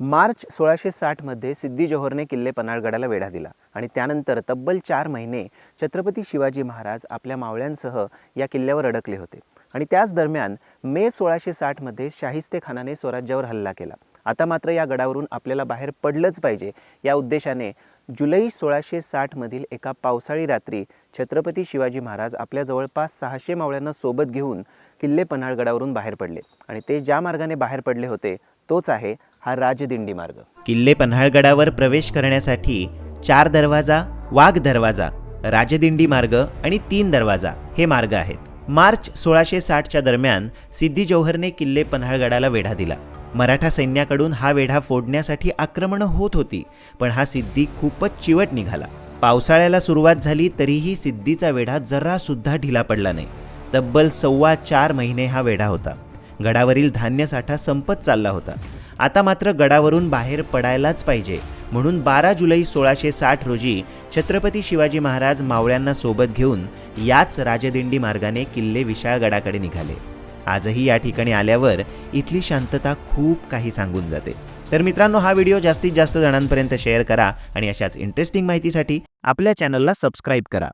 मार्च सोळाशे साठमध्ये सिद्धी जोहरने किल्ले पन्हाळगडाला वेढा दिला आणि त्यानंतर तब्बल चार महिने छत्रपती शिवाजी महाराज आपल्या मावळ्यांसह या किल्ल्यावर अडकले होते. आणि त्याच दरम्यान मे सोळाशे साठमध्ये शाहिस्ते खानाने स्वराज्यावर हल्ला केला. आता मात्र या गडावरून आपल्याला बाहेर पडलंच पाहिजे या उद्देशाने जुलै सोळाशे साठमधील एका पावसाळी रात्री छत्रपती शिवाजी महाराज आपल्या जवळपास सहाशे मावळ्यांना सोबत घेऊन किल्ले पन्हाळगडावरून बाहेर पडले. आणि ते ज्या मार्गाने बाहेर पडले होते तोच आहे हा राजदिंडी मार्ग. किल्ले पन्हाळगडावर प्रवेश करण्यासाठी चार दरवाजा वाघ दरवाजा राजदिंडी मार्ग आणि तीन दरवाजा हे मार्ग आहेत. मार्च सोळाशे साठच्या दरम्यान सिद्धी जौहरने किल्ले पन्हाळगडाला वेढा दिला. मराठा सैन्याकडून हा वेढा फोडण्यासाठी आक्रमणं होत होती पण हा सिद्धी खूपच चिवट निघाला. पावसाळ्याला सुरुवात झाली तरीही सिद्धीचा वेढा जरासुद्धा ढिला पडला नाही. तब्बल सव्वा चार महिने हा वेढा होता. गडावरील धान्यसाठा संपत चालला होता. आता मात्र गडावरून बाहेर पडायलाच पाहिजे. म्हणून बारा जुलै सोळाशे साठ रोजी छत्रपती शिवाजी महाराज मावळ्यांना सोबत घेऊन याच राजदिंडी मार्गाने किल्ले विशाळगडाकडे निघाले. आजही या ठिकाणी आल्यावर इथली शांतता खूप काही सांगून जाते. तर मित्रांनो हा व्हिडिओ जास्तीत जास्त जणांपर्यंत शेअर करा आणि अशाच इंटरेस्टिंग माहितीसाठी आपल्या चॅनलला सबस्क्राईब करा.